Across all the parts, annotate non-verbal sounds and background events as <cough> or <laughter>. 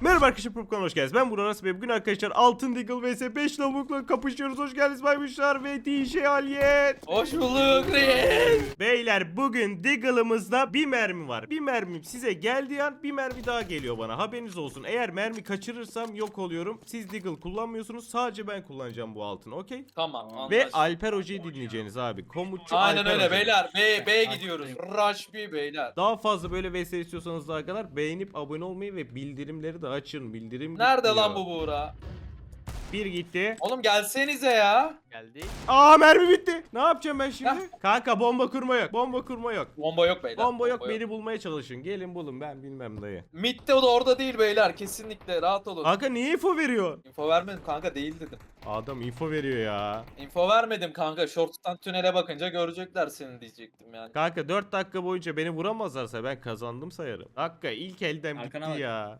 Merhaba arkadaşlar Popcorn hoş geldiniz. Ben Burak ve bugün arkadaşlar Altın Deagle vs 5 lavukla kapışıyoruz. Hoş geldiniz baymuşlar ve DJ Aliyet. Hoş bulduk reis. Beyler bugün Deagle'ımızda bir mermi var. Bir mermim size geldiği an bir mermi daha geliyor bana. Haberiniz olsun. Eğer mermi kaçırırsam yok oluyorum. Siz Deagle kullanmıyorsunuz. Sadece ben kullanacağım bu altını. Okey? Tamam. Ve anlaştık. Alper Hoca'yı dinleyeceğiniz abi. Komutçu Aynen Alper öyle Hoca. beyler. B, B gidiyoruz. Rush B beyler. Daha fazla böyle VS istiyorsanız daha kadar beğenip abone olmayı ve bildirimleri de açın. Bildirim Nerede gitti lan ya. bu Buğra? Bir gitti. Oğlum gelsenize ya. Geldik. Aa mermi bitti. Ne yapacağım ben şimdi? Heh. Kanka bomba kurma yok. Bomba kurma yok. Bomba yok beyler. Bomba yok beni bulmaya çalışın. Gelin bulun ben bilmem dayı. Mid'de o da orada değil beyler. Kesinlikle rahat olun. Kanka niye info veriyor? Info vermedim kanka değil dedim. Adam info veriyor ya. Info vermedim kanka. Short'tan tünele bakınca görecekler seni diyecektim yani. Kanka 4 dakika boyunca beni vuramazlarsa ben kazandım sayarım. Dakika ilk elden Arkana bitti bak. ya.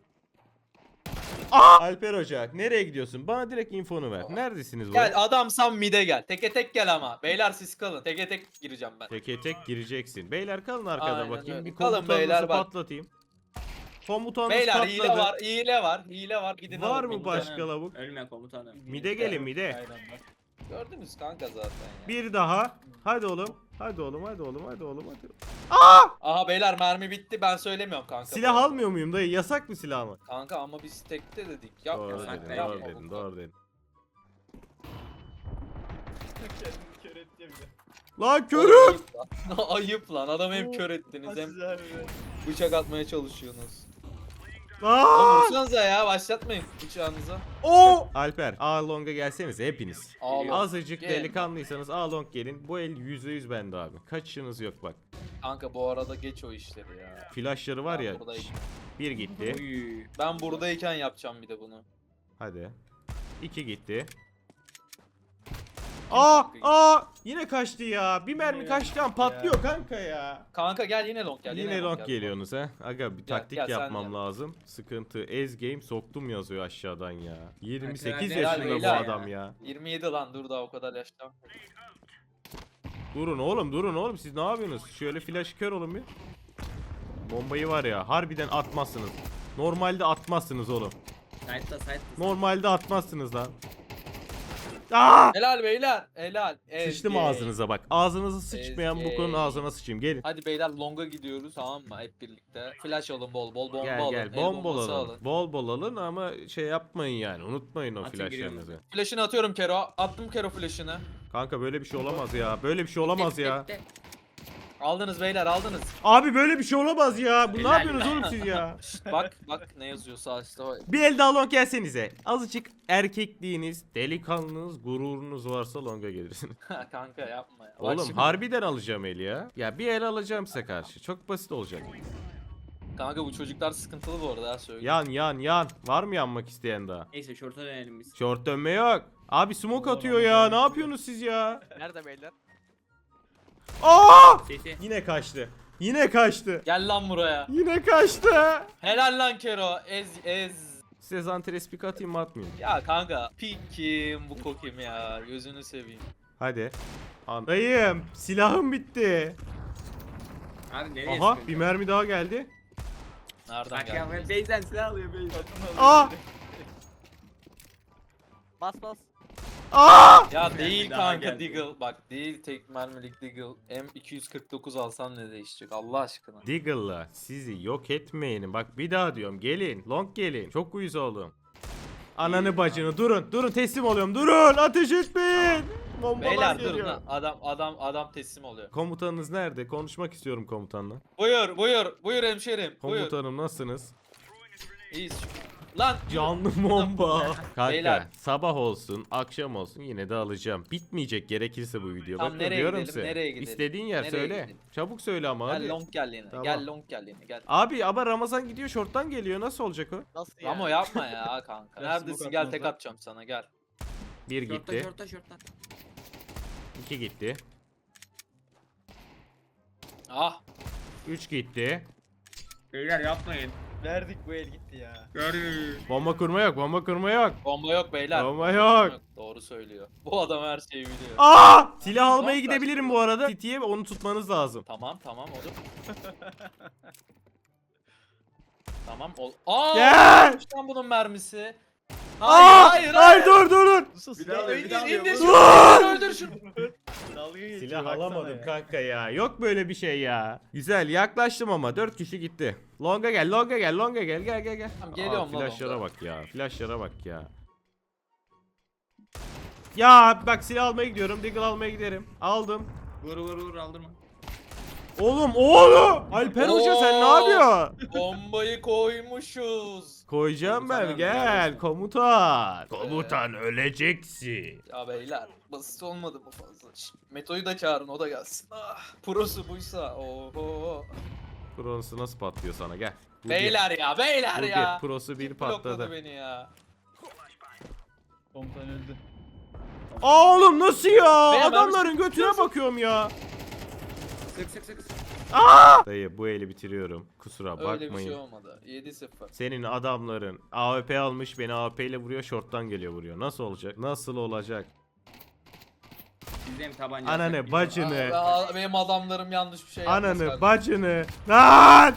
Aa! Alper Hoca nereye gidiyorsun? Bana direkt infonu ver. Neredesiniz bu? Gel adamsan mid'e gel. Teke tek gel ama. Beyler siz kalın. Teke tek gireceğim ben. Teke tek gireceksin. Beyler kalın arkada Aynen bakayım. öyle. Bir Kalın komutanınızı beyler, bak. patlatayım. Komutanınız Beyler patladı. hile var. Hile var. Hile var. Gidin Var alın mı mid'den. başka lavuk? Ölme komutanım. Mide gelin mide. Aynen bak. Gördünüz kanka zaten ya. Bir daha. Hadi oğlum. Hadi oğlum hadi oğlum hadi oğlum hadi. Aha beyler mermi bitti ben söylemiyorum kanka. Silah almıyor muyum dayı? Yasak mı silah mı? Kanka ama biz tekte dedik. Yapma. Doğru yasak dedin, değil. doğru Yapma dedin, doğru dedin. Kendini kör etti. Lan körüm! Ayıp lan. <laughs> Ayıp lan. Adam hem kör ettiniz hem bıçak atmaya çalışıyorsunuz. Oğlum Aa! vursanıza ya başlatmayın bıçağınıza. Oo! Alper, A long'a gelsenize hepiniz. Ağla. Azıcık Gel. delikanlıysanız A long gelin. Bu el %100 bende abi. Kaçışınız yok bak. Kanka bu arada geç o işleri ya. Flashları var Ben ya. Bir gitti. Uy. Ben buradayken yapacağım bir de bunu. Hadi. İki gitti. Aa! Aa! Yine kaçtı ya. Bir mermi kaçtı an ya. patlıyor kanka ya. Kanka gel yine long gel. Yine long gel. geliyorsunuz ha. Aga bir Gel, taktik gel, sen yapmam yap. lazım. Sıkıntı. Ez game soktum yazıyor aşağıdan ya. 28 Helal yaşında bu beyler. adam ya. 27 lan dur daha o kadar yaşta. Durun oğlum durun oğlum siz ne yapıyorsunuz? Şöyle flash kör olun bir. Bombayı var ya harbiden atmazsınız. Normalde atmazsınız oğlum. Side'da side'da. Normalde atmazsınız lan. Aa! Helal beyler. Helal. Sıçtım Ezgi. ağzınıza bak. Ağzınızı sıçmayan bu konunun ağzına sıçayım. Gelin. Hadi beyler longa gidiyoruz tamam mı hep birlikte. Flash alın bol bol bomba Gel alın. gel el bol bol bombası alın. alın. Bol bol alın ama şey yapmayın yani. Unutmayın o Atın flashlarınızı. Flash'ını atıyorum Kero. Attım Kero flash'ını. Kanka böyle bir şey olamaz ya. Böyle bir şey olamaz ya. Aldınız beyler aldınız. Abi böyle bir şey olamaz ya. Bu ne Helal yapıyorsunuz oğlum siz ya? <laughs> Şşt, bak bak ne yazıyor sağ üstte. o- Bir el daha long gelsenize. Azıcık erkekliğiniz, delikanlınız, gururunuz varsa longa gelirsiniz. <laughs> Kanka yapma ya. Bak Oğlum şimdi- harbiden alacağım el ya. Ya bir el alacağım size karşı. Çok basit olacak. Kanka bu çocuklar sıkıntılı bu arada ha söyleyeyim. Yan yan yan. Var mı yanmak isteyen daha? Neyse şorta dönelim biz. Short dönme yok. Abi smoke atıyor ya. Ne yapıyorsunuz siz ya? Nerede beyler? Aa! Sesi. Yine kaçtı. Yine kaçtı. Gel lan buraya. Yine kaçtı. Helal lan Kero. Ez ez. Size zantres pik atayım mı atmayayım? Ya kanka pik kim bu kokim ya gözünü seveyim. Hadi. An- Dayım silahım bitti. Abi nereye Aha bir mermi daha geldi. Nereden Bak ya geldi? Beyzen silah alıyor Beyzen. Aa! Bas bas. Aa! Ya değil daha kanka geldi. Deagle. Bak değil tek mermilik Deagle. M249 alsam ne değişecek Allah aşkına. Diggle'la sizi yok etmeyin. Bak bir daha diyorum gelin. Long gelin. Çok uyuz oldum. Ananı bacını durun. Durun teslim oluyorum. Durun ateş etmeyin. Bombalar Beyler durun geliyor. lan. Adam adam adam teslim oluyor. Komutanınız nerede? Konuşmak istiyorum komutanla. Buyur buyur buyur hemşerim. Buyur. Komutanım nasılsınız? İyiyiz şükür. Lan Canlı bomba. Kanka Beyler. sabah olsun, akşam olsun yine de alacağım. Bitmeyecek gerekirse bu video. Tamam, Bakın nereye diyorum gidelim, size. nereye gidelim? İstediğin yer Nereye söyle. gidelim? Çabuk söyle ama gel hadi. long gel yine. Tamam. Gel long gel yine gel. Abi ama Ramazan gidiyor şorttan geliyor. Nasıl olacak o? Nasıl ya? Ama yapma ya <laughs> kanka. Biraz Neredesin smoke gel tek atacağım sana gel. Bir Şorta gitti. şorta şorta. iki gitti. Ah Üç gitti. Beyler yapmayın. Verdik bu el gitti ya. Bomba kurma yok. Bomba kurma yok. bomba yok beyler. Bomba yok. Doğru söylüyor. Bu adam her şeyi biliyor. Aa! Silah almaya gidebilirim bu arada. City'ye onu tutmanız lazım. Tamam tamam oğlum. <laughs> Tamam ol. Aa! Gel! lan bunun mermisi. Aa! Hayır hayır Hayır hayır. dur dur dur. Sus Bir daha alıyor, bir daha İndir alıyor. indir Vur. şunu. Öldür şunu. Dalga geçiyor, Silah baksana alamadım ya. kanka ya. Yok böyle bir şey ya. Güzel yaklaştım ama 4 kişi gitti. Longa gel, longa gel, longa gel. Gel gel gel. Tamam, geliyorum lan Flashlara longa. bak ya. Flashlara bak ya. Ya bak silah almaya gidiyorum. Deagle almaya giderim. Aldım. Vur vur vur aldırma. Oğlum oğlum. Alper Hoca sen ne yapıyorsun? Bombayı koymuşuz. Koyacağım ben Komutanım, gel gel. komutan. Komutan öleceksin. Ya beyler basit olmadı bu fazla. Şşt, Meto'yu da çağırın o da gelsin. Ah, prosu buysa. Oho. Prosu nasıl patlıyor sana gel. Bu Beyler ya beyler bir, bu ya. bir. Prosu bir Blokladı patladı. beni ya. Komutan öldü. Aa oğlum nasıl ya? Veya ben- Adamların götüne bakıyorum ya. Sık sık sık. sık. Dayı bu eli bitiriyorum. Kusura Öyle bir bakmayın. şey olmadı. 7-0. Senin adamların AWP almış beni AWP ile vuruyor short'tan geliyor vuruyor. Nasıl olacak? Nasıl olacak? Bizde mi tabanca? Ananı bacını. Aa, benim adamlarım yanlış bir şey yapmaz Ananı kardeşim. bacını. Lan!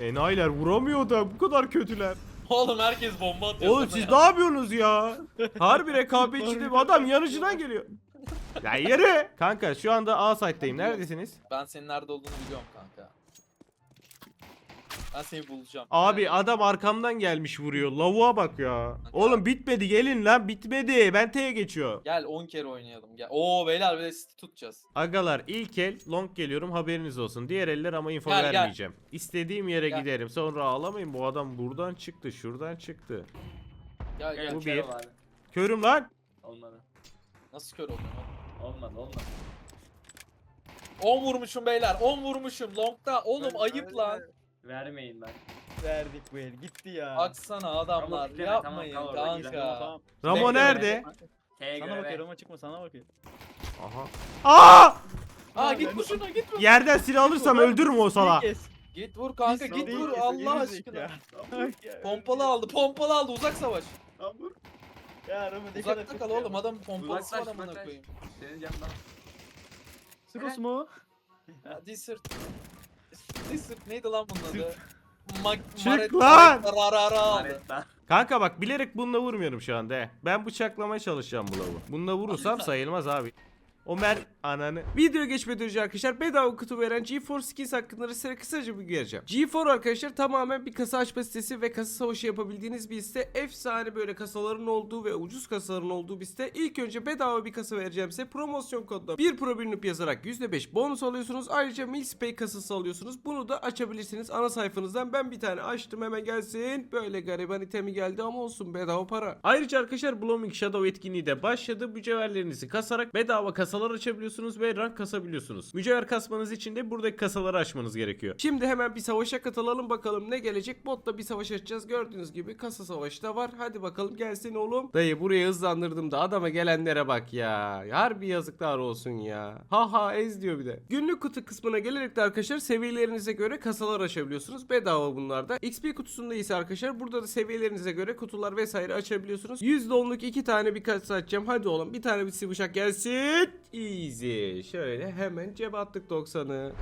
Enayiler vuramıyor da bu kadar kötüler. Oğlum herkes bomba atıyor Oğlum sana siz ya. ne yapıyorsunuz ya? <laughs> Harbi rekabetçi bir adam yanıcıdan geliyor. Ya yürü. Kanka şu anda A site'dayım. Neredesiniz? Ben senin nerede olduğunu biliyorum kanka. Ben seni bulacağım. Abi adam arkamdan gelmiş vuruyor. Lavuğa bak ya. Oğlum bitmedi gelin lan bitmedi. Ben T'ye geçiyor. Gel 10 kere oynayalım gel. Oo beyler bir de city tutacağız. Agalar ilk el long geliyorum haberiniz olsun. Diğer eller ama info Gel, gel. vermeyeceğim. İstediğim yere Gel. giderim. Sonra ağlamayın bu adam buradan çıktı şuradan çıktı. Gel Gel. Bu bir. Körüm lan. Olmadı. Nasıl kör oldun lan? Olmadı olmadı. 10 vurmuşum beyler 10 vurmuşum longda. Oğlum Öyle, ayıp öyle. lan. Vermeyin lan. Verdik bu el gitti ya. Baksana adamlar Tamam, tamam, yapmayın tamam, orada gidelim. kanka. Tamam. Ramo Bekle, nerede? T'ye Sana göre bakıyor ver. ama çıkma sana bakıyor. Aha. Aa! Aa git vur şuna git vur. Yerden silah alırsam öldürürüm o sala. Kes. Git vur kanka Biz git değil, vur Allah aşkına. ya. Pompalı aldı pompalı aldı uzak savaş. Vur. Ya Ramo ne kadar Uzakta kal oğlum adam pompalısı var Uzaklaş amına uzaklaş. koyayım. Senin canından. Sırus mu? Ya Desert. Desert neydi lan bunun adı? Mag Çık Maret- lan! Maret- Rarara aldı. Lanet lan. Kanka bak bilerek bununla vurmuyorum şu anda. he. Ben bıçaklamaya çalışacağım bu lavuğu. Bununla vurursam sayılmaz abi. O mer ananı. Video geçmeden önce arkadaşlar bedava kutu veren GeForce Skins hakkında size kısaca bilgi vereceğim. GeForce arkadaşlar tamamen bir kasa açma sitesi ve kasa savaşı yapabildiğiniz bir site. Efsane böyle kasaların olduğu ve ucuz kasaların olduğu bir site. İlk önce bedava bir kasa vereceğim size. Promosyon kodla 1 pro bilinip yazarak %5 bonus alıyorsunuz. Ayrıca Milspay kasası alıyorsunuz. Bunu da açabilirsiniz ana sayfanızdan. Ben bir tane açtım hemen gelsin. Böyle gariban itemi geldi ama olsun bedava para. Ayrıca arkadaşlar Blooming Shadow etkinliği de başladı. Mücevherlerinizi kasarak bedava kasalar açabiliyorsunuz ve rank kasabiliyorsunuz. Mücevher kasmanız için de buradaki kasaları açmanız gerekiyor. Şimdi hemen bir savaşa katılalım bakalım ne gelecek. Botla bir savaş açacağız. Gördüğünüz gibi kasa savaşı da var. Hadi bakalım gelsin oğlum. Dayı buraya hızlandırdım da adama gelenlere bak ya. Harbi yazıklar olsun ya. Ha ha ez diyor bir de. Günlük kutu kısmına gelerek de arkadaşlar seviyelerinize göre kasalar açabiliyorsunuz. Bedava bunlarda. XP kutusunda ise arkadaşlar burada da seviyelerinize göre kutular vesaire açabiliyorsunuz. %10'luk iki tane bir kasa açacağım. Hadi oğlum bir tane bir sivuşak gelsin. Easy. Şöyle hemen cebe attık 90'ı.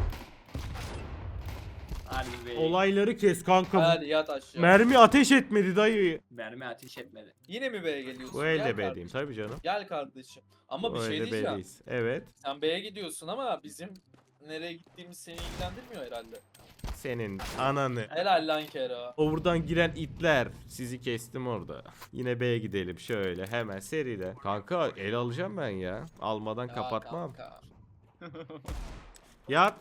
Harbi be. Olayları kes kanka. Hadi yat aşağı. Mermi ateş etmedi dayı. Mermi ateş etmedi. Yine mi B'ye geliyorsun? Bu Gel elde kardeşim. B'deyim tabii canım. Gel kardeşim. Ama bir şey elde diyeceğim. B'deyiz. Evet. Sen B'ye gidiyorsun ama bizim nereye gittiğimiz seni ilgilendirmiyor herhalde. Senin ananı. Helal lan Kera. O buradan giren itler. Sizi kestim orada. <laughs> Yine B'ye gidelim şöyle hemen seride. Kanka el alacağım ben ya. Almadan Ya kapatmam. kanka. <laughs> Ya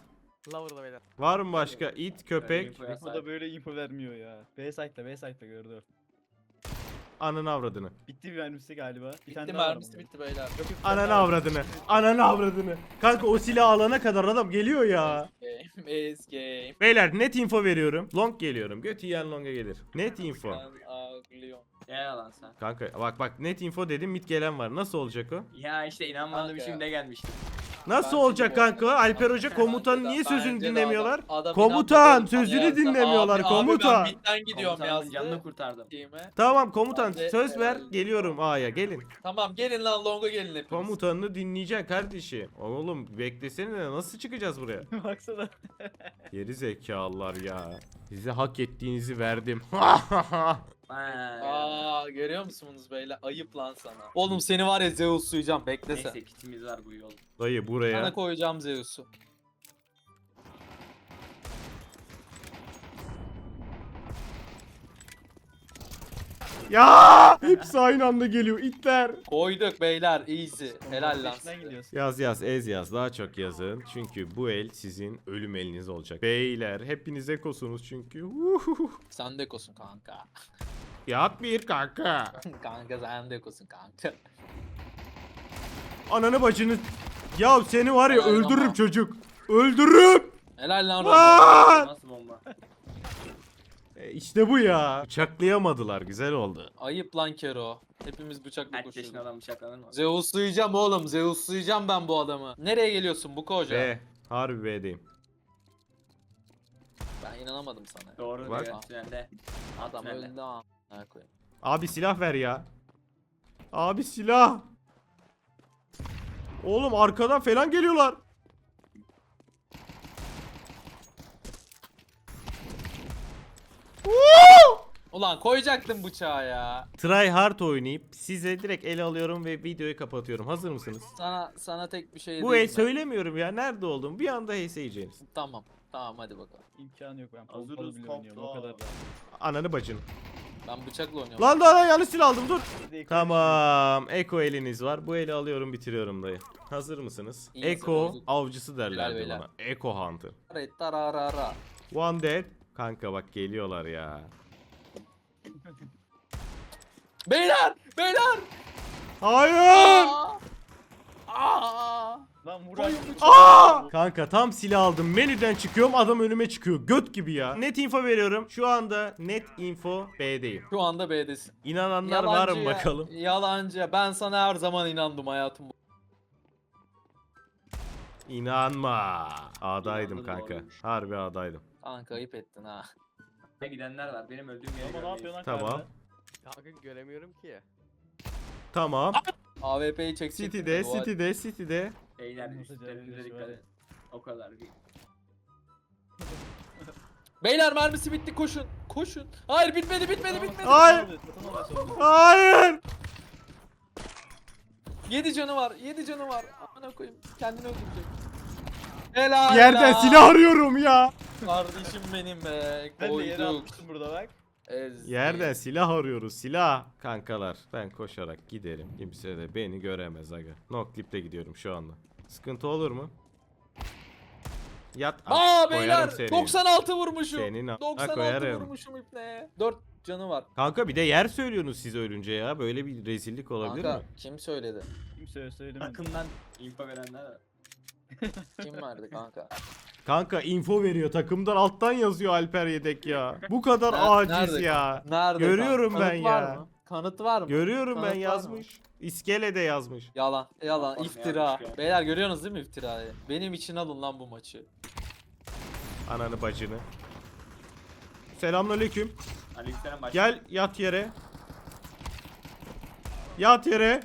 Lover'da beyler. var mı başka it köpek? O da böyle info vermiyor ya. B site'da B site'da gördü. Ananı avradını. Bitti bir mermisi galiba. Bir Bitti tane daha var mermisi bunun. bitti beyler. Yok, yok, Ananı daha var. avradını. Ananı avradını. Kanka o silahı alana kadar adam geliyor ya. Game is game. Beyler net info veriyorum. Long geliyorum. Göt yiyen longa gelir. Net info. Ben ağlıyorum. Ne yalan sen. Kanka bak bak net info dedim mid gelen var. Nasıl olacak o? Ya işte inanmadığım Kanka şimdi gelmişti. Nasıl olacak bu kanka? arada- Alper Hoca komutanın niye Bence sözünü de dinlemiyorlar? adam- Komutan, inanmadı sözünü dinlemiyorlar, Abi, komutan. Abi ben gidiyorum Komutanın yazdı. canını kurtardım. Tamam komutan de- söz ver geliyorum A'ya gelin. Tamam gelin lan longa gelin hepiniz. Komutanını dinleyeceksin kardeşim. Oğlum beklesene nasıl çıkacağız buraya? <laughs> Baksana. Geri zekalılar ya. Size hak ettiğinizi verdim. Ha. <laughs> Aa görüyor musunuz beyler? Ayıp lan sana. Oğlum seni var ya Zeus'layacağım beklese. Neyse kitimiz var bu yol. Dayı buraya. Sana koyacağım Zeus'u. Ya! Hepsi aynı anda geliyor itler. Koyduk beyler easy. Helal lan. Peşinden gidiyorsun. Yaz yaz ez yaz daha çok yazın. Çünkü bu el sizin ölüm eliniz olacak. Beyler hepiniz ekosunuz çünkü. Uhuhu. Sen de ekosun kanka. Yat bir kanka. <laughs> kanka sen de ekosun kanka. Ananı bacını. Ya seni var ya Helal öldürürüm ama. çocuk. Öldürürüm. Helal lan Rambo. Nasıl bomba? E, İşte bu ya. Bıçaklayamadılar güzel oldu. Ayıp lan Kero. Hepimiz bıçakla Kaç yaşında koşuyoruz. adam bıçaklanır mı? Zeus'layacağım oğlum. Zeus'layacağım ben bu adamı. Nereye geliyorsun bu koca? B. Harbi B'deyim. Ben inanamadım sana. Doğru Bak. diyor tünelde. At Adam tünelde. öldü ha. Ha koyayım. Abi silah ver ya. Abi silah. Oğlum arkadan falan geliyorlar. Ulan koyacaktım bıçağı ya. Try hard oynayıp size direkt ele alıyorum ve videoyu kapatıyorum. Hazır mısınız? Sana sana tek bir şey Bu diyeyim el mi? söylemiyorum ya. Nerede oldum? Bir anda HS yiyeceğiz. Tamam. Tamam hadi bakalım. İmkanı yok ben. Hazırız, bile oynuyorum o kadar da. Ananı bacını. Ben bıçakla oynuyorum. Lan lan yanlış silah aldım dur. Tamam. Eko eliniz var. Bu eli alıyorum bitiriyorum dayı. Hazır mısınız? İyi Eko hazırız. avcısı derlerdi beyler. bana. Eko Hunter. Tararara. One dead. Kanka bak geliyorlar ya. Beyler! Beyler! Hayır! Aa! Aa! Lan. Aa! Kanka tam silah aldım. Menüden çıkıyorum adam önüme çıkıyor. Göt gibi ya. Net info veriyorum. Şu anda net info B'deyim. Şu anda B'desin. İnananlar var mı ya- bakalım? Yalancı. Ben sana her zaman inandım hayatım. İnanma. A'daydım İnandım, kanka. doğruymuş. Harbi A'daydım. Kanka ayıp ettin ha. Ne gidenler var. Benim öldüğüm yere Ama ne yapıyorsun lan Tamam. kardeşim? Kanka göremiyorum ki. Tamam. AWP'yi çekecek. City'de, City'de, City'de. Beyler üstlerinize dikkat edin. O kadar. Bir- <laughs> Beyler mermisi bitti koşun. Koşun. Hayır bitmedi bitmedi bitmedi. Hayır. Hayır. 7 canı var. 7 canı var. Amına koyayım. Kendini öldürecek. Helal Yerden silah arıyorum ya. Kardeşim benim be. Ben de yere Koyduk. atmıştım burada bak. Ezdi. Yerden silah arıyoruz. Silah. Kankalar ben koşarak giderim. Kimse de beni göremez aga. No clip'te gidiyorum şu anda. Sıkıntı olur mu? Yat. Aa Ah, beyler koyarım seni. 96 vurmuşum. Senin a- 96 koyarım. vurmuşum iple. 4 canı var. Kanka bir de yer söylüyorsunuz siz ölünce ya. Böyle bir rezillik olabilir Kanka mi? kim söyledi? Kimse söylemedi. Takımdan info verenler var. Kim verdi kanka? Kanka info veriyor takımdan alttan yazıyor Alper Yedek ya. Bu kadar Ner- aciz nerede? ya. Nerede? Görüyorum kanka? ben Kanıt var ya. mı? Kanıt var mı? Görüyorum Kanıt ben mı? yazmış. İskele de yazmış. Yalan, yalan, Korkma iftira. yanlış ya. Beyler görüyorsunuz değil mi iftirayı? Benim için alın lan bu maçı. Ananı bacını. Selamünaleyküm. Aleykümselam. Gel yat yere. Yat yere.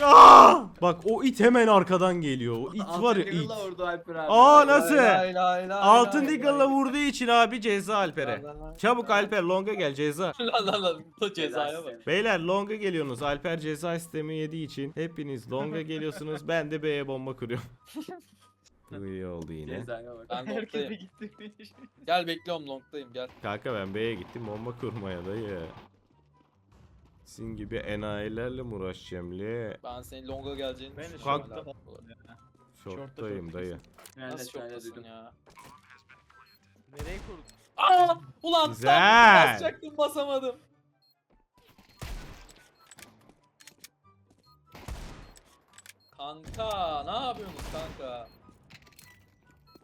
Ya! Bak o it hemen arkadan geliyor. O it var ya it. Orada Alper abi. Aa nasıl? Lay lay lay Altın lay Deagle'la lay. vurduğu için abi ceza Alper'e. Çabuk Alper longa gel ceza. <laughs> Lan lan lan bu cezaya bak. Beyler longa geliyorsunuz. Alper ceza istemi yediği için hepiniz longa geliyorsunuz. Ben de B'ye bomba kuruyorum. <laughs> Bu iyi oldu yine. Cezaya bak. Ben Herkese longdayım. gitti. Gel bekliyorum longdayım gel. Kanka ben B'ye gittim bomba kurmaya dayı. Sizin gibi enayilerle mi uğraşacağım le? Ben senin longa geleceğini Ben de düşünüyorum. Şortta. Şorttayım Şortta dayı. Tünelde Nasıl tünelde şoktasın duydum. ya? Nereye kurdun? Aa! Ulan Güzel. tam basacaktım basamadım. Kanka ne yapıyorsunuz kanka?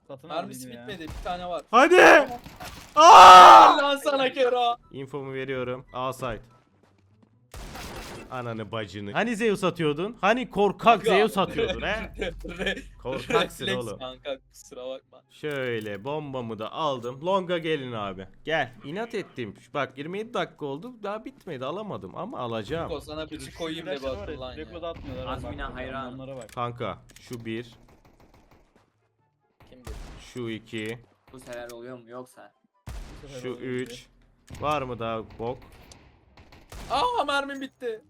Satın Mermisi aldıydım ya. bitmedi bir tane var. Hadi! Aa! Lan sana Kero. Infomu veriyorum. A site. Ananı bacını. Hani Zeus atıyordun? Hani korkak Zeus atıyordun he? <laughs> Korkaksın Refleks oğlum. Kanka kusura bakma. Şöyle bombamı da aldım. Longa gelin abi. Gel. İnat ettim. Bak 27 dakika oldu. Daha bitmedi. Alamadım ama alacağım. O sana bir Şu koyayım da bir akıl lan ya. oda atmıyorlar. ha, Azmina bak, hayran. Onlara bak. Kanka şu bir, Kim bilir? şu iki, Bu sefer oluyor mu yoksa? Bu sefer şu oluyor üç. Var mı daha bok? Aa mermim bitti.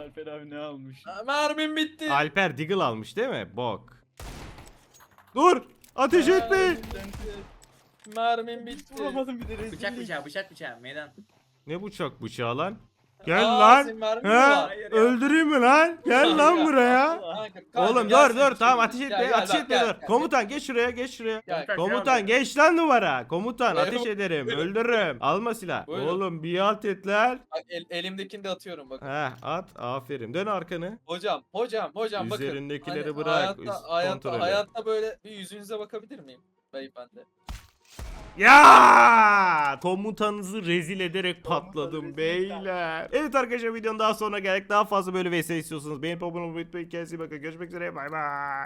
Alper abi ne almış? Mermim bitti. Alper Deagle almış değil mi? Bok. Dur! Ateş etme! Mermim bitti. Vuramadım bir de rezillik. Bıçak bıçağı bıçak bıçağı meydan. Ne bıçak bıçağı lan? Gel Aa, lan! ya. Öldüreyim mi lan? Gel lan buraya. Oğlum dur dur tamam şuraya. ateş etme gel, ateş etme dur. gel. Komutan geç şuraya geç şuraya. Gel. Komutan geç lan duvara. Komutan ateş ederim öldürürüm. Alma silah. Buyurun. Oğlum bir alt et lan. Bak, el- elimdekini de atıyorum bakın. Heh at aferin. Dön arkanı. Hocam, hocam, hocam bakın. Üzerindekileri Hani bırak. Hayatta, hayatta, hayatta böyle bir yüzünüze bakabilir miyim? Beyefendi. Ya komutanınızı rezil ederek patladım beyler. Evet arkadaşlar videonun daha sonra geldik. Daha fazla böyle vs istiyorsanız beğenip abone olmayı unutmayın. Kendinize iyi bakın. Görüşmek üzere. Bay bay.